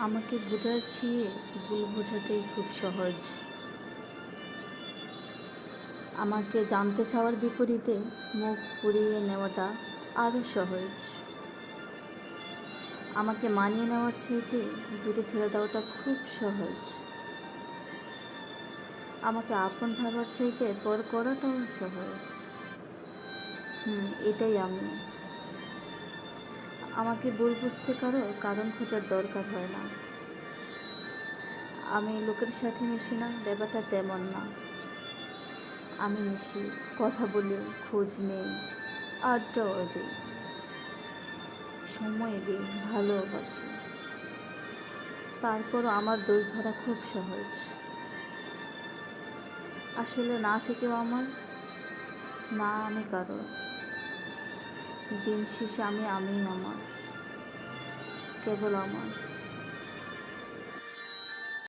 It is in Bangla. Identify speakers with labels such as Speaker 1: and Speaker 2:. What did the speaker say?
Speaker 1: আমাকে বোঝার চেয়ে ভুল বোঝাটাই খুব সহজ। আমাকে জানতে চাওয়ার বিপরীতে মুখ পুড়িয়ে নেওয়াটা আরও সহজ। আমাকে মানিয়ে নেওয়ার চেয়েতে দূরে ঠেলে দেওয়াটা খুব সহজ। আমাকে আপন ভাবার চাইতে পর করাটাও সহজ। হুম, এটাই আমি। আমাকে ভুল বুঝতে কারও কারণ খোঁজার দরকার হয় না। আমি লোকের সাথে মিশি না, ব্যাপারটা তেমন না। আমি মিশি, কথা বলি, খোঁজ নেই, আড্ডাও দিই। সময় দিই, ভালোবাসি। তারপরও আমার দোষ ধরা খুব সহজ। আসলে না আছে কেউ আমার, না আমি কারও দিন শেষে আমি আমি আমার কেবল আমার।